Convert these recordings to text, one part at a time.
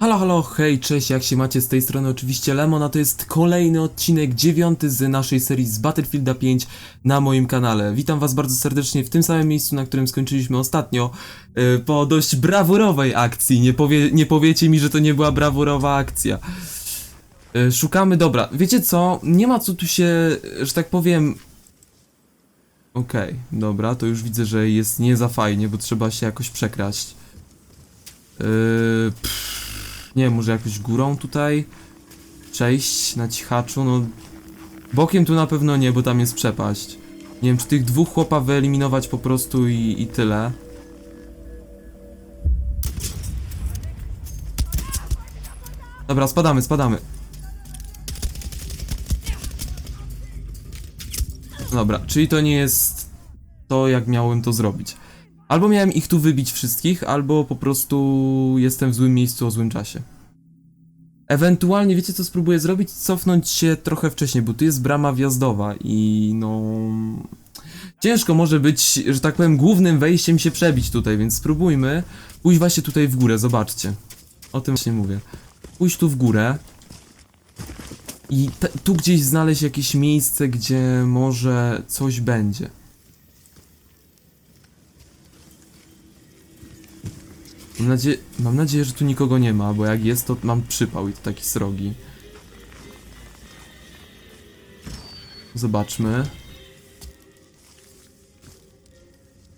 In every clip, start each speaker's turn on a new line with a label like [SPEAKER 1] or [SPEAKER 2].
[SPEAKER 1] Halo, halo, hej, cześć, jak się macie z tej strony? Oczywiście Lemon, a to jest kolejny odcinek, dziewiąty z naszej serii z Battlefielda 5 na moim kanale. Witam was bardzo serdecznie w tym samym miejscu, na którym skończyliśmy ostatnio, yy, po dość brawurowej akcji. Nie, powie, nie powiecie mi, że to nie była brawurowa akcja. Yy, szukamy, dobra, wiecie co? Nie ma co tu się, że tak powiem... Okej, dobra, to już widzę, że jest nie za fajnie, bo trzeba się jakoś przekraść. Yy, pff, nie wiem, może jakoś górą tutaj przejść na cichaczu, no bokiem tu na pewno nie, bo tam jest przepaść. Nie wiem, czy tych dwóch chłopa wyeliminować po prostu i, i tyle. Dobra, spadamy, spadamy. Dobra, czyli to nie jest to, jak miałem to zrobić. Albo miałem ich tu wybić wszystkich, albo po prostu jestem w złym miejscu o złym czasie. Ewentualnie, wiecie co spróbuję zrobić? Cofnąć się trochę wcześniej, bo tu jest brama wjazdowa i no... Ciężko może być, że tak powiem, głównym wejściem się przebić tutaj, więc spróbujmy pójść właśnie tutaj w górę, zobaczcie. O tym właśnie mówię. Pójść tu w górę i tu gdzieś znaleźć jakieś miejsce, gdzie może coś będzie. Mam nadzieję, mam nadzieję, że tu nikogo nie ma, bo jak jest, to mam przypał i to taki srogi. Zobaczmy.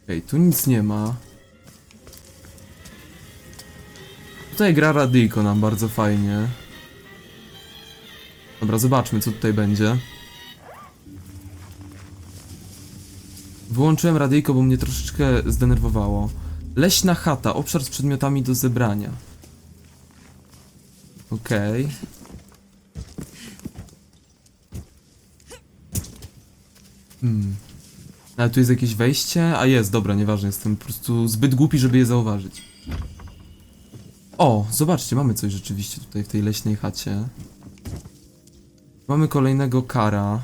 [SPEAKER 1] Okej, tu nic nie ma. Tutaj gra radyjko nam bardzo fajnie. Dobra, zobaczmy co tutaj będzie. Wyłączyłem radyjko, bo mnie troszeczkę zdenerwowało. Leśna chata, obszar z przedmiotami do zebrania. Okej. Hmm. Ale tu jest jakieś wejście? A jest, dobra, nieważne, jestem po prostu zbyt głupi, żeby je zauważyć. O, zobaczcie, mamy coś rzeczywiście tutaj w tej leśnej chacie. Mamy kolejnego kara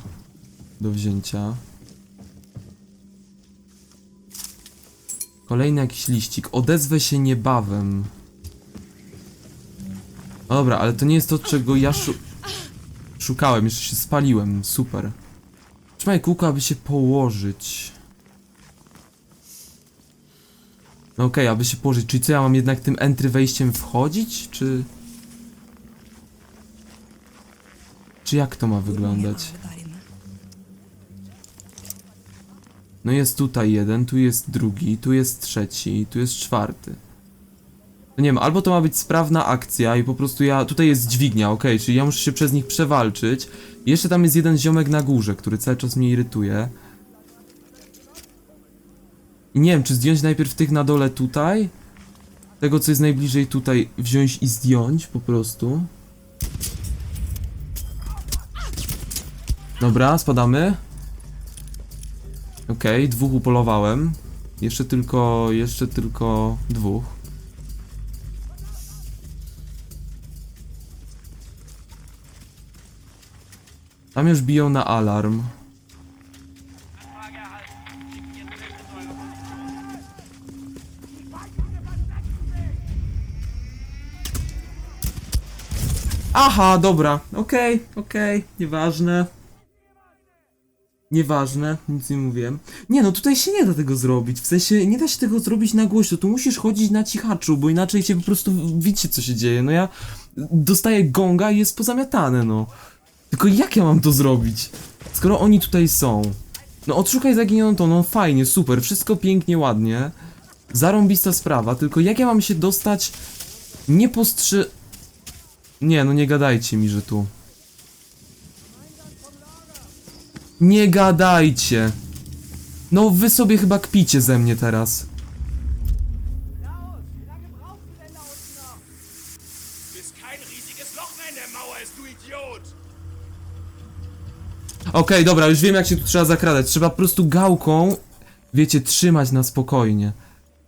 [SPEAKER 1] do wzięcia. Kolejny jakiś liścik. Odezwę się niebawem. Dobra, ale to nie jest to, czego ja szu szukałem. Jeszcze się spaliłem. Super. Trzymaj kółko, aby się położyć. No okej, aby się położyć. Czyli co, ja mam jednak tym entry wejściem wchodzić? Czy... Czy jak to ma wyglądać? No jest tutaj jeden, tu jest drugi, tu jest trzeci, tu jest czwarty. No nie wiem, albo to ma być sprawna akcja i po prostu ja... Tutaj jest dźwignia, okej, czyli ja muszę się przez nich przewalczyć. Jeszcze tam jest jeden ziomek na górze, który cały czas mnie irytuje. I nie wiem, czy zdjąć najpierw tych na dole tutaj? Tego, co jest najbliżej tutaj, wziąć i zdjąć po prostu. Dobra, spadamy. Okej, dwóch upolowałem. Jeszcze tylko, jeszcze tylko dwóch. Tam już biją na alarm. Aha, dobra, okej, okej, nieważne. Nieważne, nic nie mówiłem. Nie no, tutaj się nie da tego zrobić. W sensie nie da się tego zrobić na głośno. Tu musisz chodzić na cichaczu, bo inaczej się po prostu widzicie co się dzieje. No ja dostaję gonga i jest pozamiatane, no. Tylko jak ja mam to zrobić? Skoro oni tutaj są. No odszukaj zaginioną to, no fajnie, super, wszystko pięknie, ładnie. Zarąbista sprawa, tylko jak ja mam się dostać nie postrzy... Nie, no nie gadajcie mi, że tu. Nie gadajcie. No wy sobie chyba kpicie ze mnie teraz. Okej, dobra, już wiem jak się tu trzeba zakradać. Trzeba po prostu gałką, wiecie, trzymać na spokojnie.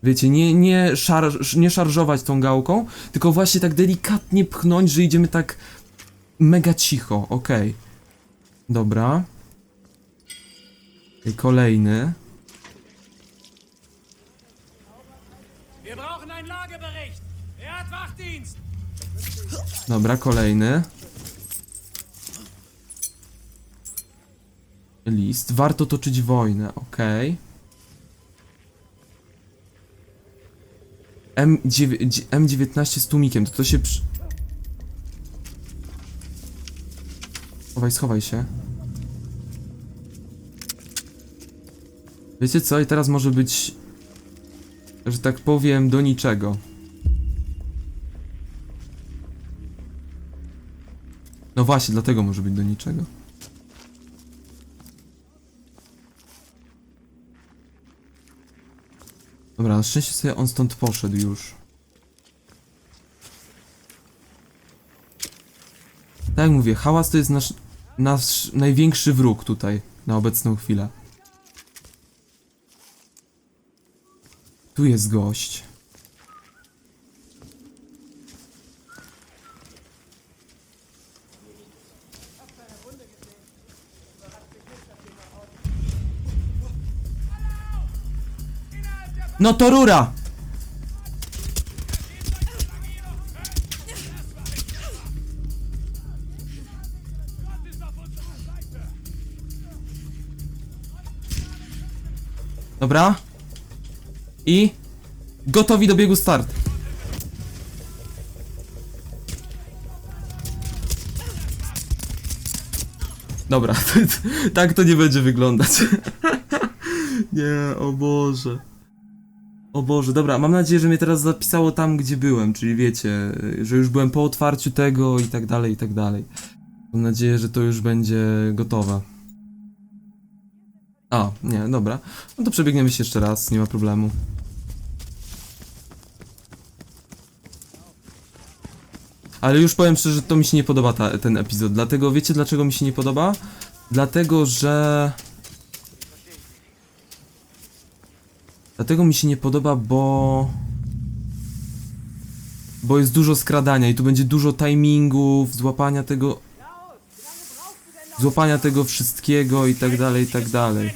[SPEAKER 1] Wiecie, nie, nie, szarż, nie szarżować tą gałką, tylko właśnie tak delikatnie pchnąć, że idziemy tak mega cicho, okej. Dobra. I kolejny.
[SPEAKER 2] Wachdienst?
[SPEAKER 1] Dobra, kolejny. List. Warto toczyć wojnę, okej. M9, dzi- M19 z tłumikiem, to to się przy... Schowaj, schowaj się. Wiecie co? I teraz może być, że tak powiem, do niczego. No właśnie, dlatego może być do niczego. Dobra, na szczęście sobie on stąd poszedł już. Tak jak mówię, hałas to jest nasz, nasz największy wróg tutaj, na obecną chwilę. Tu jest gość. No to rura! Dobra. I gotowi do biegu start. Dobra, tak to nie będzie wyglądać. nie, o Boże. O Boże, dobra, mam nadzieję, że mnie teraz zapisało tam, gdzie byłem, czyli wiecie, że już byłem po otwarciu tego i tak dalej, i tak dalej. Mam nadzieję, że to już będzie gotowe. A, nie, dobra. No to przebiegniemy się jeszcze raz, nie ma problemu. Ale już powiem szczerze, że to mi się nie podoba ta, ten epizod. Dlatego wiecie dlaczego mi się nie podoba? Dlatego, że. Dlatego mi się nie podoba, bo. Bo jest dużo skradania i tu będzie dużo timingów, złapania tego. Złapania tego wszystkiego i tak dalej, i tak dalej.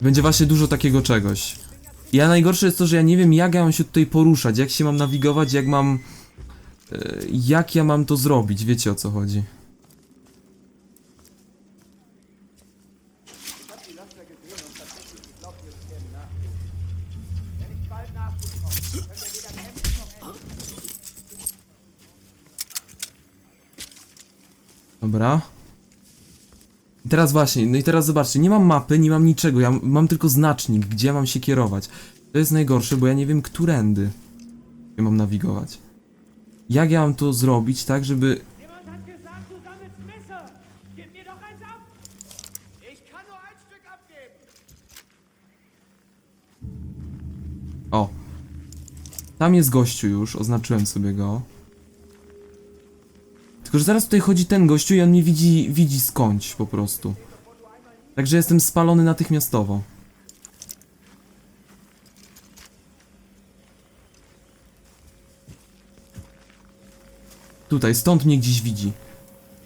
[SPEAKER 1] Będzie właśnie dużo takiego czegoś. Ja najgorsze jest to, że ja nie wiem jak ja mam się tutaj poruszać, jak się mam nawigować, jak mam... e, Jak ja mam to zrobić, wiecie o co chodzi. Dobra. Teraz właśnie, no i teraz zobaczcie, nie mam mapy, nie mam niczego, ja mam tylko znacznik, gdzie mam się kierować. To jest najgorsze, bo ja nie wiem, którędy mam nawigować. Jak ja mam to zrobić tak, żeby... O! Tam jest gościu już, oznaczyłem sobie go. Tylko, że zaraz tutaj chodzi ten gościu i on mnie widzi, widzi skądś po prostu. Także jestem spalony natychmiastowo. Tutaj, stąd mnie gdzieś widzi.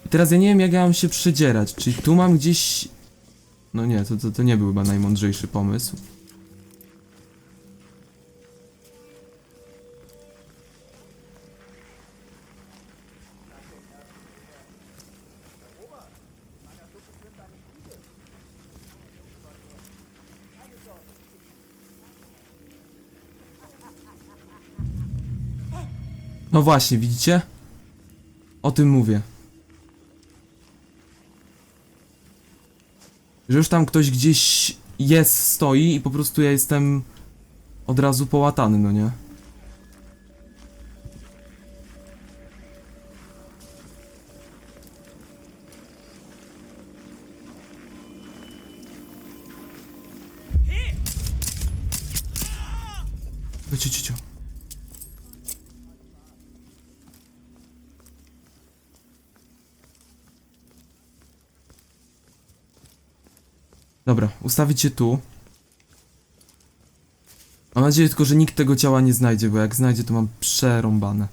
[SPEAKER 1] I teraz ja nie wiem jak ja mam się przedzierać, czyli tu mam gdzieś... No nie, to, to, to nie był chyba najmądrzejszy pomysł. No właśnie, widzicie? O tym mówię. Że już tam ktoś gdzieś jest, stoi i po prostu ja jestem od razu połatany, no nie? ustawić się tu. Mam nadzieję tylko, że nikt tego ciała nie znajdzie, bo jak znajdzie to mam przerąbane.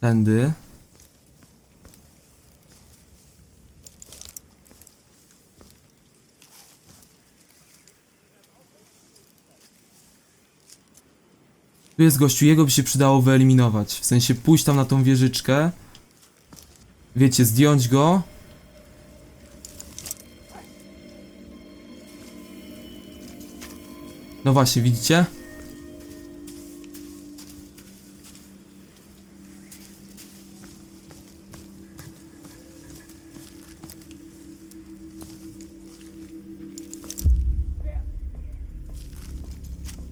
[SPEAKER 1] Tędy. Tu jest gościu, jego by się przydało wyeliminować. W sensie pójść tam na tą wieżyczkę. Wiecie, zdjąć go No właśnie, widzicie?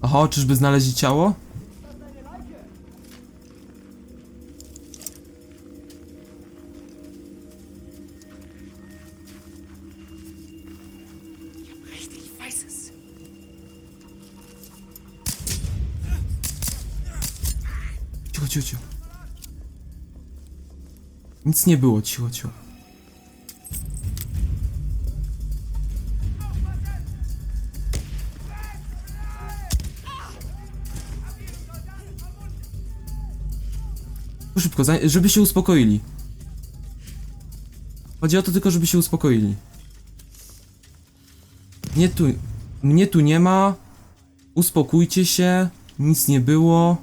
[SPEAKER 1] Oho, czyżby znaleźli ciało? Nic nie było, cicho, cicho. Szybko, żeby się uspokoili. Chodzi o to tylko, żeby się uspokoili. Mnie tu, mnie tu nie ma. Uspokójcie się. Nic nie było.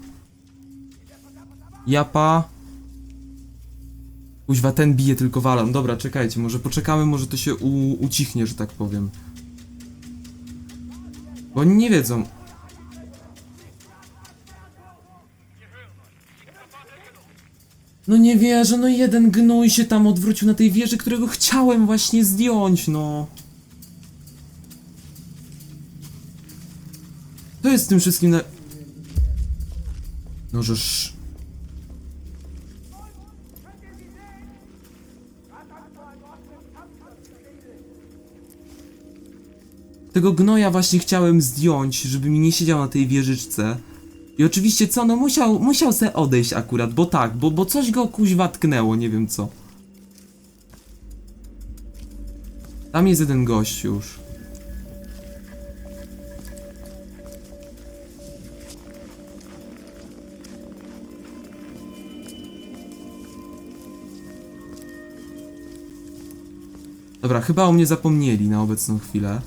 [SPEAKER 1] Japa. Kuźwa, ten bije tylko walą. Dobra, czekajcie, może poczekamy, może to się ucichnie, że tak powiem. Bo oni nie wiedzą. No nie wierzę, no jeden gnój się tam odwrócił na tej wieży, którego chciałem właśnie zdjąć, no. To jest tym wszystkim na... No żeż... Tego gnoja właśnie chciałem zdjąć, żeby mi nie siedział na tej wieżyczce. I oczywiście co, no musiał, musiał se odejść akurat, bo tak, bo, bo coś go kuźwa tknęło, nie wiem co. Tam jest jeden gość już. Dobra, chyba o mnie zapomnieli na obecną chwilę.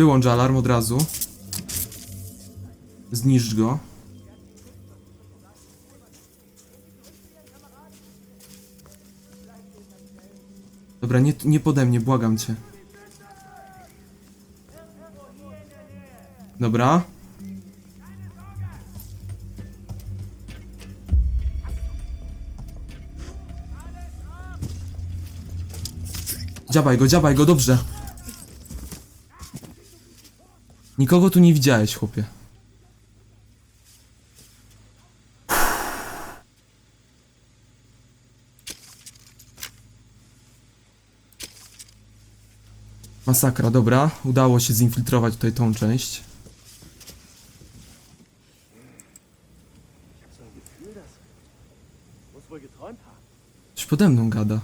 [SPEAKER 1] Wyłącz alarm od razu. Zniszcz go. Dobra, nie, nie pode mnie, błagam cię. Dobra. Dziabaj go, dziabaj go, dobrze. Nikogo tu nie widziałeś, chłopie. Masakra, dobra. Udało się zinfiltrować tutaj tą część. Coś pode mną gada.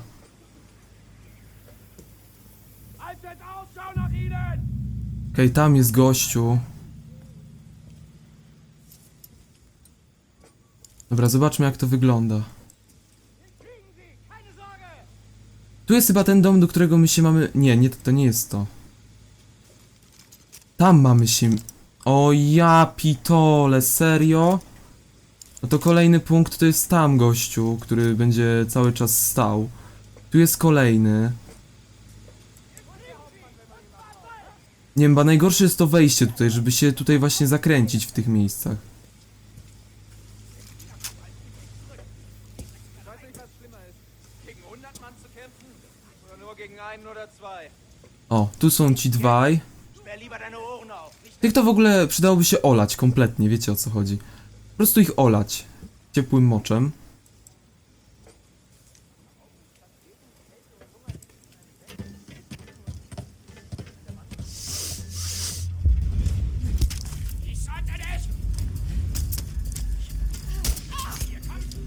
[SPEAKER 1] Okej, tam jest gościu. Dobra, zobaczmy jak to wygląda. Tu jest chyba ten dom, do którego my się mamy... Nie, nie, to nie jest to. Tam mamy się... O ja pitole, serio? No to kolejny punkt to jest tam gościu, który będzie cały czas stał. Tu jest kolejny. Nie wiem, chyba najgorsze jest to wejście tutaj, żeby się tutaj właśnie zakręcić w tych miejscach.
[SPEAKER 3] Ich weiß nicht, was schlimmer ist. Gegen 100 Mann zu kämpfen? Oder nur gegen einen oder zwei?
[SPEAKER 1] O, tu są ci dwaj. Tych to w ogóle przydałoby się olać kompletnie, wiecie o co chodzi. Po prostu ich olać. Ciepłym moczem.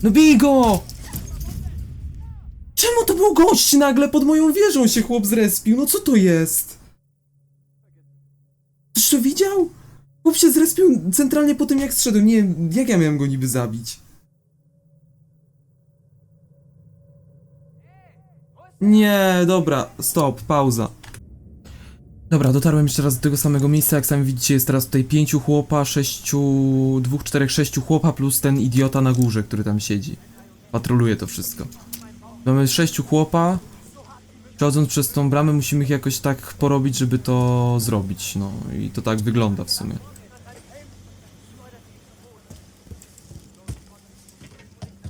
[SPEAKER 1] No bij go! Czemu to był gość nagle pod moją wieżą się chłop zrespił? No co to jest? Ktoś to widział? Chłop się zrespił centralnie po tym jak zszedłem, nie wiem, jak ja miałem go niby zabić. Nie, dobra, stop, pauza. Dobra, dotarłem jeszcze raz do tego samego miejsca, jak sami widzicie jest teraz tutaj pięciu chłopa, sześciu, dwóch, czterech, sześciu chłopa plus ten idiota na górze, który tam siedzi. Patroluje to wszystko. Mamy sześciu chłopa. Przechodząc przez tą bramę musimy ich jakoś tak porobić, żeby to zrobić, no i to tak wygląda w sumie.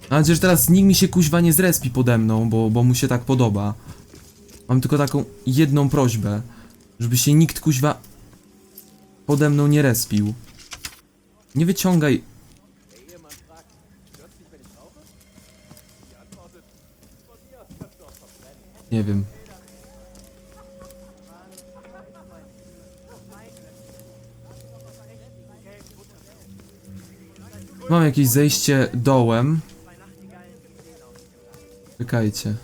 [SPEAKER 1] Mam nadzieję, że teraz nikt mi się kuźwa nie zrespi pode mną, bo, bo mu się tak podoba. Mam tylko taką jedną prośbę, żeby się nikt kuźwa pode mną nie respił. Nie wyciągaj. Nie wiem. Mam jakieś zejście dołem. Czekajcie.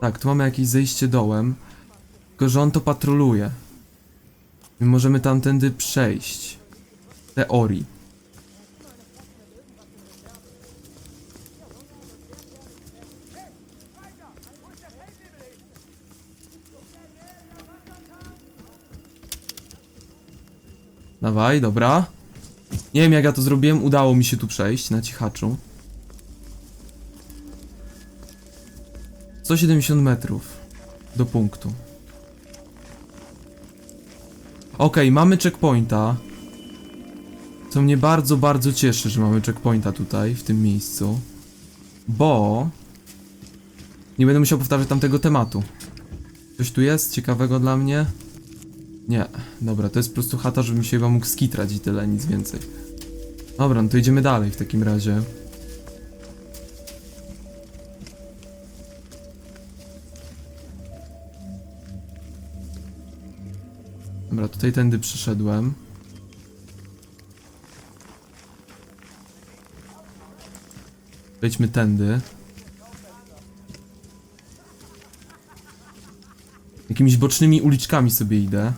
[SPEAKER 1] Tak, tu mamy jakieś zejście dołem. Tylko, że on to patroluje. My możemy tamtędy przejść. Teorii. Dawaj, dobra. Nie wiem jak ja to zrobiłem, udało mi się tu przejść na cichaczu. 170 metrów do punktu. Okej, mamy checkpointa. Co mnie bardzo, bardzo cieszy, że mamy checkpointa tutaj, w tym miejscu. Bo... Nie będę musiał powtarzać tamtego tematu. Coś tu jest ciekawego dla mnie? Nie, dobra, to jest po prostu chata, żebym się chyba mógł skitrać i tyle, nic więcej. Dobra, no to idziemy dalej w takim razie. Tutaj tędy przyszedłem. Wejdźmy tędy. Jakimiś bocznymi uliczkami sobie idę.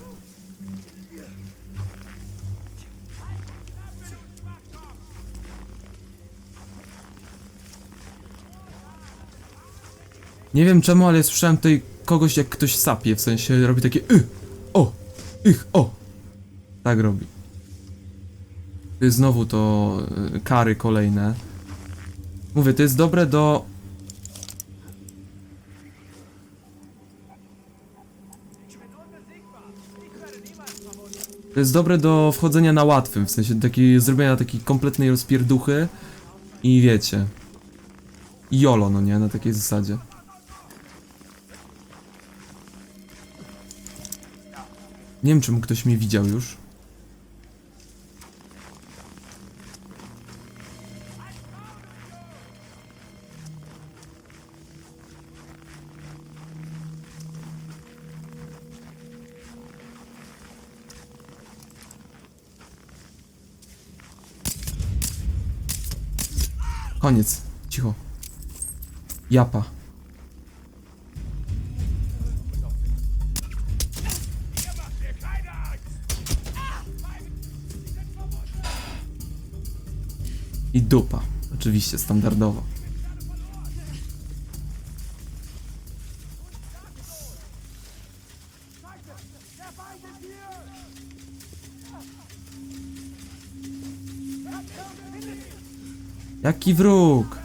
[SPEAKER 1] Nie wiem czemu, ale słyszałem tutaj kogoś jak ktoś sapie, w sensie robi takie y, ich, o. Tak robi. To jest znowu to y, kary kolejne. Mówię, to jest dobre do... To jest dobre do wchodzenia na łatwym, w sensie takiej zrobienia takiej kompletnej rozpierduchy i wiecie. Jolo, no nie, na takiej zasadzie. Nie wiem, czemu ktoś mnie widział już. Koniec. Cicho. Japa. Dupa. Oczywiście, standardowo. Jaki wróg?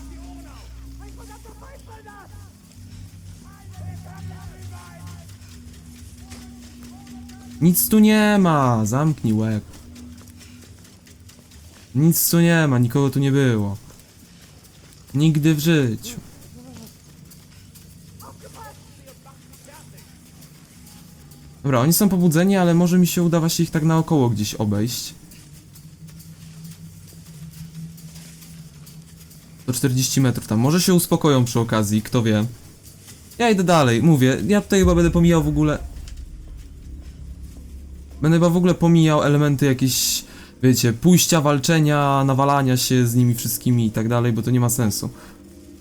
[SPEAKER 1] Nic tu nie ma! Zamknij łeb. Nic tu nie ma, nikogo tu nie było. Nigdy w życiu. Dobra, oni są pobudzeni, ale może mi się uda właśnie ich tak naokoło gdzieś obejść. To 40 metrów tam. Może się uspokoją przy okazji, kto wie. Ja idę dalej, mówię. Ja tutaj chyba będę pomijał w ogóle. Będę chyba w ogóle pomijał elementy jakieś, wiecie, pójścia, walczenia, nawalania się z nimi wszystkimi i tak dalej, bo to nie ma sensu.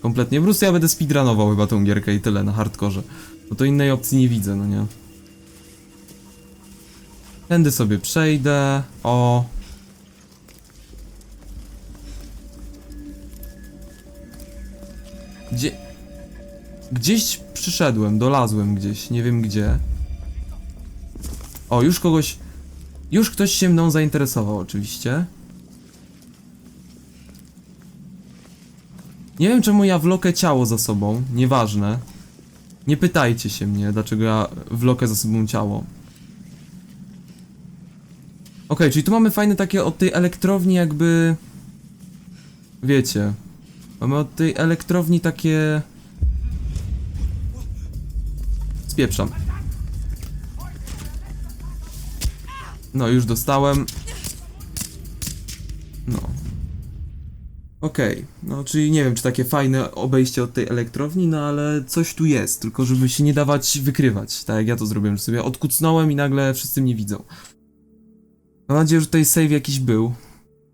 [SPEAKER 1] Kompletnie. Po prostu ja będę speedrunował chyba tą gierkę i tyle na hardkorze. Bo to innej opcji nie widzę, no nie. Tędy sobie przejdę. O. Gdzie... Gdzieś przyszedłem, dolazłem gdzieś, nie wiem gdzie. O, już kogoś... Już ktoś się mną zainteresował oczywiście. Nie wiem czemu ja wlokę ciało za sobą, nieważne. Nie pytajcie się mnie, dlaczego ja wlokę za sobą ciało. Okej, czyli tu mamy fajne takie od tej elektrowni jakby... Wiecie. Mamy od tej elektrowni takie... Spieprzam. No, już dostałem. No. Okej, no czyli nie wiem, czy takie fajne obejście od tej elektrowni, no ale coś tu jest, tylko żeby się nie dawać wykrywać, tak jak ja to zrobiłem, że sobie odkucnąłem i nagle wszyscy mnie widzą. Mam nadzieję, że tutaj save jakiś był,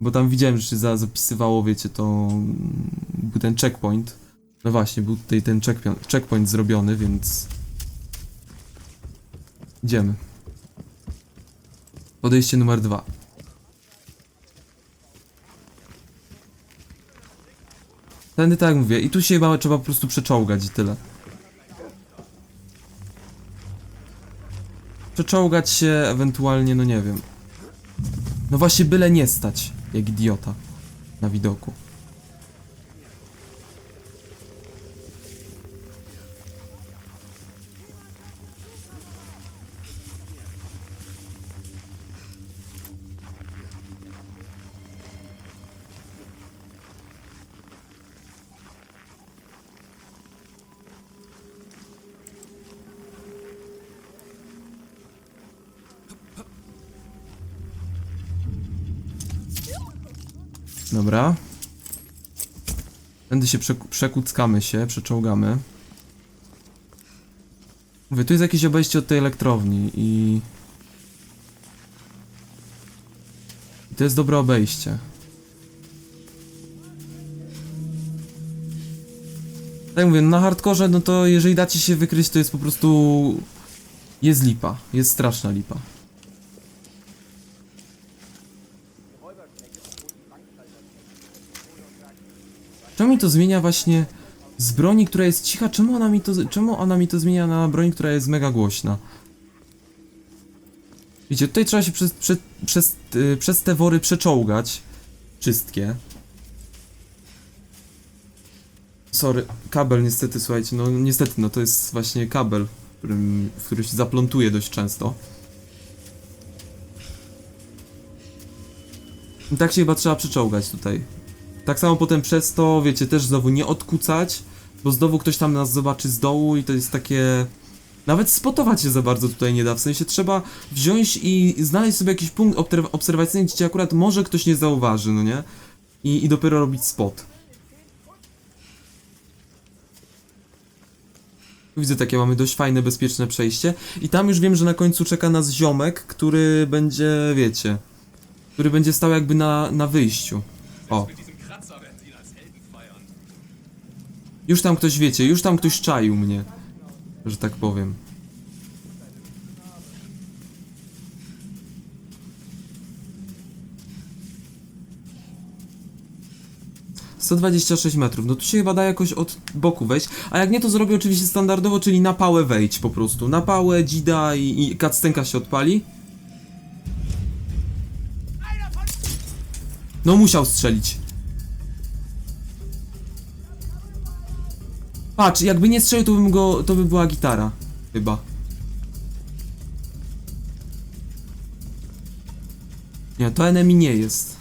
[SPEAKER 1] bo tam widziałem, że się za, zapisywało, wiecie, to mm, był ten checkpoint. No właśnie, był tutaj ten checkpoint, checkpoint zrobiony, więc... Idziemy. Podejście numer dwa. Tędy tak mówię, i tu się chyba trzeba po prostu przeczołgać i tyle. Przeczołgać się, ewentualnie, no nie wiem. No właśnie, byle nie stać, jak idiota, na widoku. Dobra. Tędy się przeku- przekuckamy się, przeczołgamy. Mówię, tu jest jakieś obejście od tej elektrowni i... I to jest dobre obejście. Tak mówię, na hardkorze, no to jeżeli dacie się wykryć, to jest po prostu... Jest lipa, jest straszna lipa. Mi to zmienia właśnie z broni, która jest cicha? Czemu ona mi to, czemu ona mi to zmienia na broń, która jest mega głośna? Wiecie, tutaj trzeba się przez, przez, przez, y, przez te wory przeczołgać. Wszystkie. Sorry, kabel niestety, słuchajcie, no niestety, no to jest właśnie kabel, w którym, się zaplątuje dość często. Tak się chyba trzeba przeczołgać tutaj. Tak samo potem przez to, wiecie, też znowu nie odkucać, bo znowu ktoś tam nas zobaczy z dołu i to jest takie... Nawet spotować się za bardzo tutaj nie da, w sensie trzeba wziąć i znaleźć sobie jakiś punkt obserwacyjny, gdzie akurat może ktoś nie zauważy, no nie? I, i dopiero robić spot. Widzę takie, mamy dość fajne, bezpieczne przejście i tam już wiem, że na końcu czeka nas ziomek, który będzie, wiecie, który będzie stał jakby na, na wyjściu. O. Już tam ktoś wiecie, już tam ktoś czaił mnie. Że tak powiem. Sto dwadzieścia sześć metrów, no tu się chyba da jakoś od boku wejść, a jak nie to zrobię oczywiście standardowo, czyli na pałę wejdź po prostu, na pałę, dzida i, i kacstenka się odpali. No musiał strzelić. Patrz, jakby nie strzelił, to bym go. to by była gitara. Chyba. Nie, to enemy nie jest.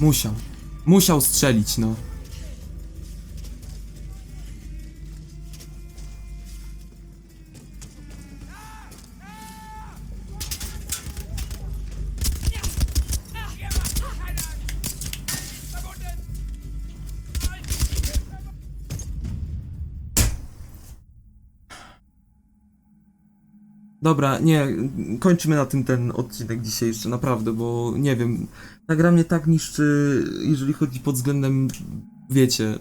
[SPEAKER 1] Musiał. Musiał strzelić, no. Dobra, nie, kończymy na tym ten odcinek dzisiejszy, naprawdę, bo nie wiem, ta gra mnie tak niszczy, jeżeli chodzi pod względem, wiecie,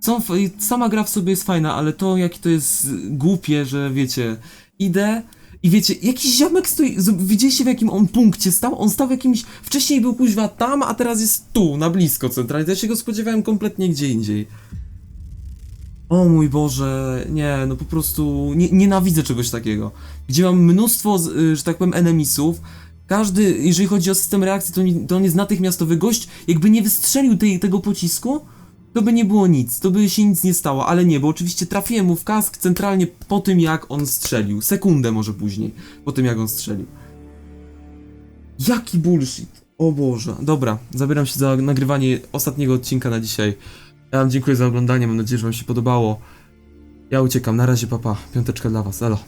[SPEAKER 1] są, sama gra w sobie jest fajna, ale to jakie to jest głupie, że wiecie, idę i wiecie, jakiś ziomek stoi, widzieliście w jakim on punkcie stał? On stał w jakimś, wcześniej był kuźwa tam, a teraz jest tu, na blisko centralnie, ja się go spodziewałem kompletnie gdzie indziej. O mój Boże, nie, no po prostu nie, nienawidzę czegoś takiego. Gdzie mam mnóstwo, y, że tak powiem, enemisów. Każdy, jeżeli chodzi o system reakcji, to, nie, to on jest natychmiastowy. Gość, jakby nie wystrzelił tej, tego pocisku, to by nie było nic, to by się nic nie stało, ale nie, bo oczywiście trafiłem mu w kask centralnie po tym, jak on strzelił. Sekundę może później, po tym, jak on strzelił. Jaki bullshit. O Boże. Dobra, zabieram się za nagrywanie ostatniego odcinka na dzisiaj. Ja wam dziękuję za oglądanie, mam nadzieję, że wam się podobało. Ja uciekam, na razie papa, piąteczka dla was, elo.